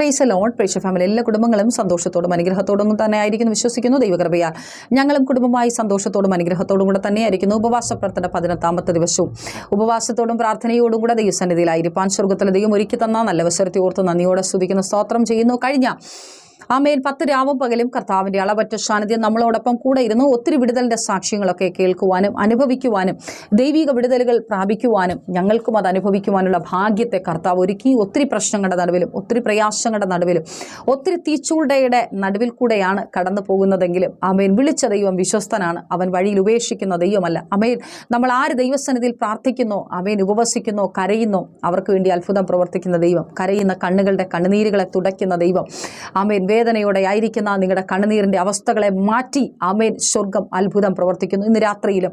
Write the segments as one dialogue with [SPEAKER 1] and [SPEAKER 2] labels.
[SPEAKER 1] Fries loan പ്രേക്ഷ family എല്ലാ കുടുംബങ്ങളും സന്തോഷത്തോടും അനുഗ്രഹത്തോടും തന്നെ ആയിരിക്കുന്നു വിശ്വസിക്കുന്നു. ദൈവകൃപയാൽ ഞങ്ങളും കുടുംബമായി സന്തോഷത്തോടും അനുഗ്രഹത്തോടും കൂടെ തന്നെയായിരിക്കുന്നു. ഉപവാസ പ്രാർത്ഥന പതിനെട്ടാമത്തെ ദിവസവും. ഉപവാസത്തോടും പ്രാർത്ഥനയോടും കൂടെ ദൈവസന്നിധിയിലായിരിക്കാൻ സ്വർഗത്തിലെ ദൈവം ഒരുക്കി തന്ന നല്ല അവസരത്തെ ഓർത്ത് നന്ദിയോടെ സ്തുതിക്കുന്ന. സ്തോത്രം ചെയ്യുന്നു. കഴിഞ്ഞ ആമേൻ പത്ത് രാവും പകലും കർത്താവിന്റെ അളവറ്റ സാന്നിധ്യം നമ്മളോടൊപ്പം കൂടെ ഇരുന്നു ഒത്തിരി വിടുതലിന്റെ സാക്ഷ്യങ്ങളൊക്കെ കേൾക്കുവാനും അനുഭവിക്കുവാനും ദൈവിക വിടുതലുകൾ പ്രാപിക്കുവാനും ഞങ്ങൾക്കും അത് അനുഭവിക്കുവാനുള്ള ഭാഗ്യത്തെ കർത്താവ് ഒരുക്കി ഒത്തിരി പ്രശ്നങ്ങളുടെ നടുവിലും ഒത്തിരി പ്രയാസങ്ങളുടെ നടുവിലും ഒത്തിരി തീച്ചൂടയുടെ നടുവിൽ കൂടെയാണ് കടന്നു പോകുന്നതെങ്കിലും അമേൻ വിളിച്ച ദൈവം വിശ്വസ്തനാണ്. അവൻ വഴിയിൽ ഉപേക്ഷിക്കുന്ന ദൈവമല്ല. അമേൻ നമ്മൾ ആര് ദൈവസന്നിധിയിൽ പ്രാർത്ഥിക്കുന്നു? അമേൻ ഉപവസിക്കുന്നോ കരയുന്നോ. അവർക്ക് വേണ്ടി അത്ഭുതം പ്രവർത്തിക്കുന്ന ദൈവം കരയുന്ന കണ്ണുകളുടെ കണ്ണുനീരുകളെ തുടയ്ക്കുന്ന ദൈവം. അമേൻ വേദനയോടെ ആയിരിക്കുന്ന നിങ്ങളുടെ കണ്ണുനീരിന്റെ അവസ്ഥകളെ മാറ്റി അമേൻ സ്വർഗം അത്ഭുതം പ്രവർത്തിക്കുന്നു. ഇന്ന് രാത്രിയിലും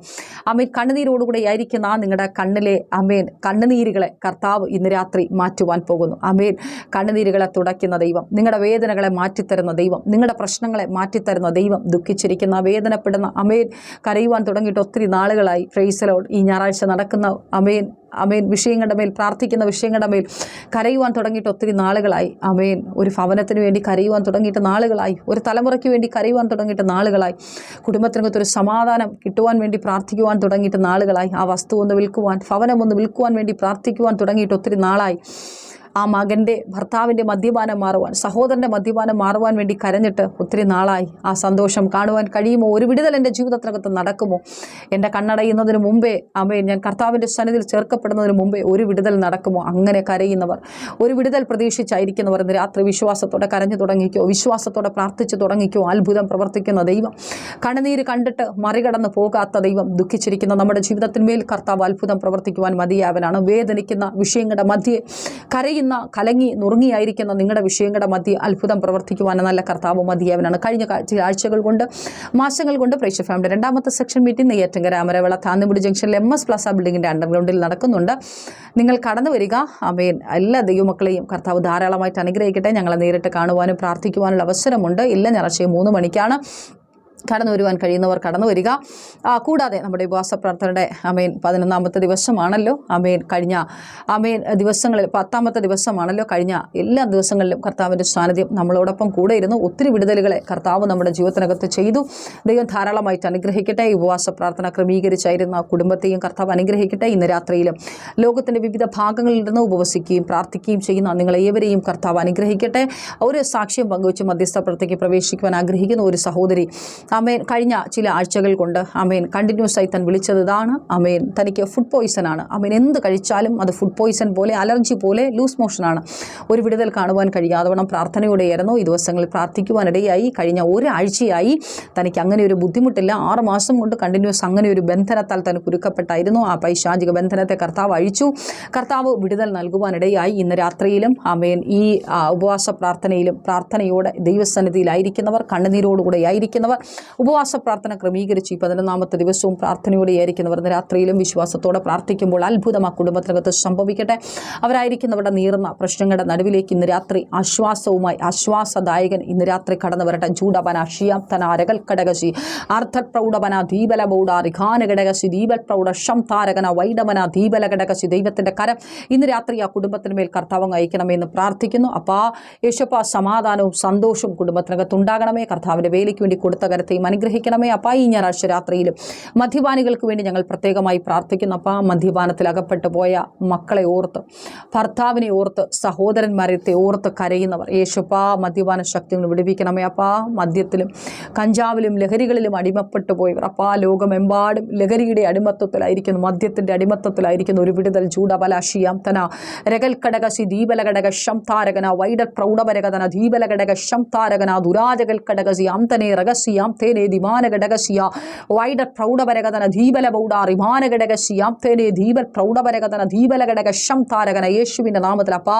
[SPEAKER 1] അമേൻ കണ്ണുനീരോടുകൂടെ ആയിരിക്കുന്ന നിങ്ങളുടെ കണ്ണിലെ അമേൻ കണ്ണുനീരുകളെ കർത്താവ് ഇന്ന് രാത്രി മാറ്റുവാൻ പോകുന്നു. അമേൻ കണ്ണുനീരുകളെ തുടയ്ക്കുന്ന ദൈവം നിങ്ങളുടെ വേദനകളെ മാറ്റിത്തരുന്ന ദൈവം നിങ്ങളുടെ പ്രശ്നങ്ങളെ മാറ്റിത്തരുന്ന ദൈവം ദുഃഖിച്ചിരിക്കുന്ന വേദനപ്പെടുന്ന അമേൻ കരയുവാൻ തുടങ്ങിയിട്ട് ഒത്തിരി നാളുകളായി. ഫ്രൈസലോട് ഈ ഞായറാഴ്ച നടക്കുന്ന അമേൻ അമേൻ വിഷയങ്ങളുടെ മേൽ പ്രാർത്ഥിക്കുന്ന വിഷയങ്ങളുടെ മേൽ കരയുവാൻ തുടങ്ങിയിട്ട് ഒത്തിരി നാളുകളായി. അമേൻ ഒരു ഭവനത്തിന് വേണ്ടി കരയുവാൻ തുടങ്ങിയിട്ട് നാളുകളായി. ഒരു തലമുറയ്ക്ക് വേണ്ടി കരയുവാൻ തുടങ്ങിയിട്ട് നാളുകളായി. കുടുംബത്തിനകത്ത് ഒരു സമാധാനം കിട്ടുവാൻ വേണ്ടി പ്രാർത്ഥിക്കുവാൻ തുടങ്ങിയിട്ട് നാളുകളായി. ആ വസ്തു ഒന്ന് വിൽക്കുവാൻ ഭവനം ഒന്ന് വിൽക്കുവാൻ വേണ്ടി പ്രാർത്ഥിക്കുവാൻ തുടങ്ങിയിട്ട് ഒത്തിരി നാളായി. ആ മകന്റെ ഭർത്താവിന്റെ മദ്യപാനം മാറുവാൻ സഹോദരന്റെ മദ്യപാനം മാറുവാൻ വേണ്ടി കരഞ്ഞിട്ട് ഒത്തിരി നാളായി. ആ സന്തോഷം കാണുവാൻ കഴിയുമോ? ഒരു വിടുതൽ എന്റെ ജീവിതത്തിനകത്ത് നടക്കുമോ? എന്റെ കണ്ണടയുന്നതിന് മുമ്പേ അമ്മയെ ഞാൻ കർത്താവിന്റെ സന്നിധിയിൽ ചേർക്കപ്പെടുന്നതിന് മുമ്പേ ഒരു വിടുതൽ നടക്കുമോ? അങ്ങനെ കരയുന്നവർ ഒരു വിടുതൽ പ്രതീക്ഷിച്ചായിരിക്കുന്നവർ ഇന്ന് രാത്രി വിശ്വാസത്തോടെ കരഞ്ഞു തുടങ്ങിക്കോ? വിശ്വാസത്തോടെ പ്രാർത്ഥിച്ചു തുടങ്ങിക്കോ? അത്ഭുതം പ്രവർത്തിക്കുന്ന ദൈവം. കണ്ണുനീര് കണ്ടിട്ട് മറികടന്ന് പോകാത്ത ദൈവം ദുഃഖിച്ചിരിക്കുന്ന നമ്മുടെ ജീവിതത്തിന്മേൽ കർത്താവ് അത്ഭുതം പ്രവർത്തിക്കുവാൻ മതിയാവനാണ് വേദനിക്കുന്ന വിഷയങ്ങളുടെ മധ്യേ കരയുന്ന കലങ്ങി നുറുങ്ങിയായിരിക്കുന്ന നിങ്ങളുടെ വിഷയങ്ങളുടെ മധ്യ അത്ഭുതം പ്രവർത്തിക്കുവാൻ നല്ല കർത്താവ് മതിയാവനാണ് കഴിഞ്ഞ ആഴ്ചകൾ കൊണ്ട് മാസങ്ങൾ കൊണ്ട് പ്രേക്ഷ ഫാമിലി രണ്ടാമത്തെ സെക്ഷൻ മീറ്റിംഗ് നെയ്യാറ്റിങ്കര അമരവിള താന്നിമുടി ജംഗ്ഷനിൽ എം എസ് പ്ലസ ബിൽഡിങ്ങിന്റെ അണ്ടർഗ്രൗണ്ടിൽ നടക്കുന്നുണ്ട്. നിങ്ങൾ കടന്നു വരിക. അമേൻ എല്ലാ ദൈവമക്കളെയും കർത്താവ് ധാരാളമായിട്ട് അനുഗ്രഹിക്കട്ടെ. ഞങ്ങളെ നേരിട്ട് കാണുവാനും പ്രാർത്ഥിക്കുവാനുള്ള അവസരമുണ്ട്. ഇല്ല ഞായറാഴ്ച മൂന്ന് മണിക്കാണ്. കടന്നു വരുവാൻ കഴിയുന്നവർ കടന്നു വരിക. കൂടാതെ നമ്മുടെ ഉപവാസ പ്രാർത്ഥനയുടെ അമേൻ പതിനൊന്നാമത്തെ ദിവസമാണല്ലോ. അമേൻ കഴിഞ്ഞ അമേൻ ദിവസങ്ങളിൽ പത്താമത്തെ ദിവസമാണല്ലോ. കഴിഞ്ഞ എല്ലാ ദിവസങ്ങളിലും കർത്താവിന്റെ സാന്നിധ്യം നമ്മളോടൊപ്പം കൂടെ ഇരുന്നു. ഒത്തിരി വിടുതലുകളെ കർത്താവ് നമ്മുടെ ജീവിതത്തിനകത്ത് ചെയ്തു. ദൈവം ധാരാളമായിട്ട് അനുഗ്രഹിക്കട്ടെ. ഈ ഉപവാസ പ്രാർത്ഥന ക്രമീകരിച്ചായിരുന്ന കുടുംബത്തെയും കർത്താവ് അനുഗ്രഹിക്കട്ടെ. ഇന്ന് രാത്രിയിലും ലോകത്തിന്റെ വിവിധ ഭാഗങ്ങളിൽ നിന്ന് ഉപവസിക്കുകയും പ്രാർത്ഥിക്കുകയും ചെയ്യുന്ന നിങ്ങളെ ഏവരെയും കർത്താവ് അനുഗ്രഹിക്കട്ടെ. ഒരു സാക്ഷ്യം പങ്കുവച്ച് മധ്യസ്ഥ പ്രവൃത്തിക്ക് പ്രവേശിക്കുവാൻ ആഗ്രഹിക്കുന്ന ഒരു സഹോദരി അമേൻ കഴിഞ്ഞ ചില ആഴ്ചകൾ കൊണ്ട് അമേൻ കണ്ടിന്യൂസ് ആയി താൻ വിളിച്ചത് ഇതാണ് അമേൻ തനിക്ക് ഫുഡ് പോയിസൺ ആണ്. അമേൻ എന്ത് കഴിച്ചാലും അത് ഫുഡ് പോയിസൺ പോലെ അലർജി പോലെ ലൂസ് മോഷനാണ് ഒരു വിടുതൽ കാണുവാൻ കഴിയാതെ വണ്ണം പ്രാർത്ഥനയോടെയായിരുന്നു ഈ ദിവസങ്ങളിൽ പ്രാർത്ഥിക്കുവാനിടയായി. കഴിഞ്ഞ ഒരാഴ്ചയായി തനിക്ക് അങ്ങനെ ഒരു ബുദ്ധിമുട്ടില്ല. ആറ് മാസം കൊണ്ട് കണ്ടിന്യൂസ് അങ്ങനെ ഒരു ബന്ധനത്താൽ താൻ കുരുക്കപ്പെട്ടായിരുന്നു. ആ പൈശാചിക ബന്ധനത്തെ കർത്താവ് അഴിച്ചു. കർത്താവ് വിടുതൽ നൽകുവാനിടയായി. ഇന്ന് രാത്രിയിലും അമേൻ ഈ ഉപവാസ പ്രാർത്ഥനയിലും പ്രാർത്ഥനയോടെ ദൈവസന്നിധിയിലായിരിക്കുന്നവർ കണ്ണുനീരോടുകൂടെ ആയിരിക്കുന്നവർ ഉപവാസ പ്രാർത്ഥന ക്രമീകരിച്ച് ഈ പതിനൊന്നാമത്തെ ദിവസവും പ്രാർത്ഥനയോടെ ആയിരിക്കുന്നവർ രാത്രിയിലും വിശ്വാസത്തോടെ പ്രാർത്ഥിക്കുമ്പോൾ അത്ഭുതം ആ കുടുംബത്തിനകത്ത് സംഭവിക്കട്ടെ. അവരായിരിക്കുന്നവരുടെ നീറുന്ന പ്രശ്നങ്ങളുടെ നടുവിലേക്ക് ഇന്ന് രാത്രി ആശ്വാസവുമായി ആശ്വാസദായകൻ ഇന്ന് രാത്രി കടന്നു വരട്ടെ. ചൂടപന ഷിയാപ്തന അരകൽ കടകശി അർത്ഥപ്രൗഢപന ദീപല ബൗഡ റിഖാന ഘടകശി ദീപൽ പ്രൗഢ ഷം താരകന വൈഡമന ദീപല ഘടകശി ദൈവത്തിന്റെ കരം. ഇന്ന് രാത്രി ആ കുടുംബത്തിന് മേൽ കർത്താവം അയക്കണമെന്ന് പ്രാർത്ഥിക്കുന്നു. അപ്പാ യേശപ്പ സമാധാനവും സന്തോഷവും കുടുംബത്തിനകത്ത് ഉണ്ടാകണമേ. കർത്താവിന്റെ വേലയ്ക്ക് വേണ്ടി കൊടുത്ത കരത്തെയും അനുഗ്രഹിക്കണമേ. അപ്പാ ഈ ഞായറാഴ്ച രാത്രിയിലും മദ്യപാനികൾക്ക് വേണ്ടി ഞങ്ങൾ പ്രത്യേകമായി പ്രാർത്ഥിക്കുന്നു. അപ്പാ മദ്യപാനത്തിൽ അകപ്പെട്ടു പോയ മക്കളെ ഓർത്ത് ഭർത്താവിനെ ഓർത്ത് സഹോദരന്മാരെ ഓർത്ത് കരയുന്നവർ യേശുപ്പാ മദ്യപാന ശക്തി കൊണ്ട് വിടുവിക്കണമേ അപ്പാ. മദ്യത്തിലും കഞ്ചാവിലും ലഹരികളിലും അടിമപ്പെട്ടു പോയവർ അപ്പാ ലോകമെമ്പാടും ലഹരിയുടെ അടിമത്വത്തിലായിരിക്കുന്നു മദ്യത്തിന്റെ അടിമത്വത്തിലായിരിക്കുന്നു ഒരു വിടുതൽ ചൂടബലാശിയാം തന രകൽ കടകശി ദീപലഘടക ശം താരകന വൈഡർ പ്രൗഢപരകതന ദീപലഘടക ശം താരകന ദുരാജകൽ കടകസി അന്തനെ രഹസ്യാം തേനെ ദിമാനഘടകസിയ വൈഡർ പ്രൗഢപരകതന ദീപല ബൗഡ റിമാനഘടകസിയാം തേനെ ദീപൽ പ്രൗഢപരകതന ദീപലഘടക ശം താരകന. യേശുവിന്റെ നാമത്തിൽ അപ്പാ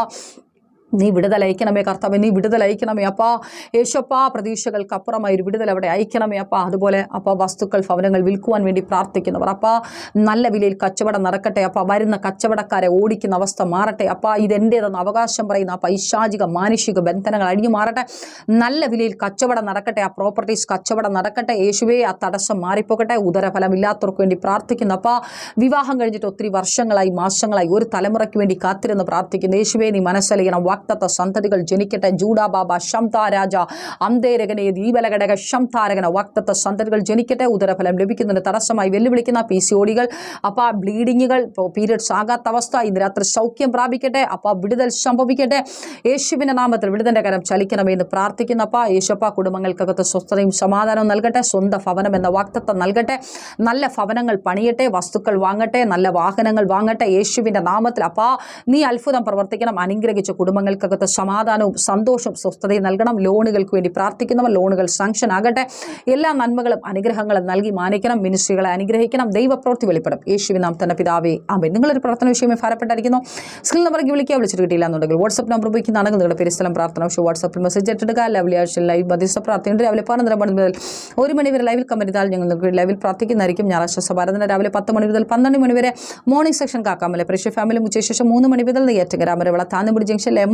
[SPEAKER 1] നീ വിടുതൽ അയക്കണമേ കർത്താവ് നീ വിടുതൽ അയക്കണമേ അപ്പാ. യേശപ്പാ പ്രതീക്ഷകൾക്ക് അപ്പുറമായി ഒരു വിടുതൽ അവിടെ അയക്കണമേ അപ്പാ. അതുപോലെ അപ്പാ വസ്തുക്കൾ ഭവനങ്ങൾ വിൽക്കുവാൻ വേണ്ടി പ്രാർത്ഥിക്കുന്നവർ അപ്പാ. നല്ല വിലയിൽ കച്ചവടം നടക്കട്ടെ അപ്പാ. വരുന്ന കച്ചവടക്കാരെ ഓടിക്കുന്ന അവസ്ഥ മാറട്ടെ അപ്പാ. ഇതെന്റേതെന്ന് അവകാശം പറയുന്ന ആ പൈശാചിക മാനുഷിക ബന്ധനങ്ങൾ അഴിഞ്ഞു മാറട്ടെ. നല്ല വിലയിൽ കച്ചവടം നടക്കട്ടെ ആ പ്രോപ്പർട്ടീസ് കച്ചവടം നടക്കട്ടെ. യേശുവേ ആ തടസ്സം മാറിപ്പോകട്ടെ. ഉദരഫലമില്ലാത്തവർക്ക് വേണ്ടി പ്രാർത്ഥിക്കുന്നു അപ്പാ. വിവാഹം കഴിഞ്ഞിട്ട് ഒത്തിരി വർഷങ്ങളായി മാസങ്ങളായി ഒരു തലമുറയ്ക്ക് വേണ്ടി കാത്തിരുന്ന് പ്രാർത്ഥിക്കുന്നു. യേശുവേ നീ മനസ്സലിയണം വാക്തത്വ സന്തതികൾ ജനിക്കട്ടെ. ജൂഡാബാബ ശംതാരാജ അന്തേരകനെ ദീപലഘടക ശംതാരകന വാക്തത്വ സന്തതികൾ ജനിക്കട്ടെ. ഉദരഫലം ലഭിക്കുന്നതിന് തടസ്സമായി വെല്ലുവിളിക്കുന്ന പി സി ഒടികൾ അപ്പ ബ്ലീഡിങ്ങുകൾ പീരിയഡ്സ് ആകാത്ത അവസ്ഥ ഇന്ന് രാത്രി സൗഖ്യം പ്രാപിക്കട്ടെ. അപ്പ വിടുതൽ സംഭവിക്കട്ടെ. യേശുവിന്റെ നാമത്തിൽ വിടുതന്റെ കരം ചലിക്കണമെന്ന് പ്രാർത്ഥിക്കുന്നപ്പ യേശപ്പ കുടുംബങ്ങൾക്കകത്ത് സ്വസ്ഥതയും സമാധാനവും നൽകട്ടെ. സ്വന്തം ഭവനം എന്ന വാക്തത്വം നൽകട്ടെ. നല്ല ഭവനങ്ങൾ പണിയട്ടെ. വസ്തുക്കൾ വാങ്ങട്ടെ. നല്ല വാഹനങ്ങൾ വാങ്ങട്ടെ. യേശുവിന്റെ നാമത്തിൽ അപ്പാ നീ അത്ഭുതം പ്രവർത്തിക്കണം. അനുഗ്രഹിച്ച കുടുംബങ്ങൾക്കകത്ത് സമാധാനവും സന്തോഷവും സ്വസ്ഥതയും നൽകണം. ലോണുകൾക്ക് വേണ്ടി പ്രാർത്ഥിക്കുന്നവർ ലോണുകൾ സാങ്ഷൻ ആകട്ടെ. എല്ലാ നന്മകളും അനുഗ്രഹങ്ങളും നൽകി മാനിക്കണം. മിനിസ്ട്രികളെ അനുഗ്രഹിക്കണം. ദൈവപ്രവൃത്തി വെളിപ്പെടും. യേശുവിൻ നാം തന്നെ പിതാവേ ആമേ നിങ്ങളൊരു പ്രാർത്ഥന വിഷയമായി ഭാരപ്പെട്ടായിരിക്കുന്നു. സ്കിൽ നമ്പർ വിളിക്കുക. വിളിച്ചിട്ട് കിട്ടിയില്ല എന്നുണ്ടെങ്കിൽ വാട്സ്ആപ്പ് നമ്പർ ഉപയോഗിക്കുന്നതാണെങ്കിൽ നിങ്ങളുടെ പെരിസ്ഥലം പ്രാർത്ഥന. വിഷയം വാട്സ്ആപ്പിൽ മെസ്സേജ് ഇട്ടെടുക്കുക രാവിലെ ആഴ്ച ലൈവ് മധ്യസ്ഥ പ്രാർത്ഥനയുണ്ട്. രാവിലെ പതിനൊന്നര മണി മുതൽ ഒരു മണി വരെ ലൈവിൽ കമ്പനിതാൽ ഞങ്ങൾ ലൈവിൽ പ്രാർത്ഥിക്കുന്നതായിരിക്കും. ഞായറാഴ്ച സഭാരതന രാവിലെ പത്ത് മണി മുതൽ പന്ത്രണ്ട് മണി വരെ മോർണിംഗ് സെക്ഷൻ കാക്കാമല്ലേ പ്രേക്ഷ ഫാമിലി ഉച്ചശേഷം മൂന്ന് മണി മുതൽ നെയ്യാറ്റങ്കര അമരവിള താന്നുപിടി ജംഗ്ഷനിൽ എം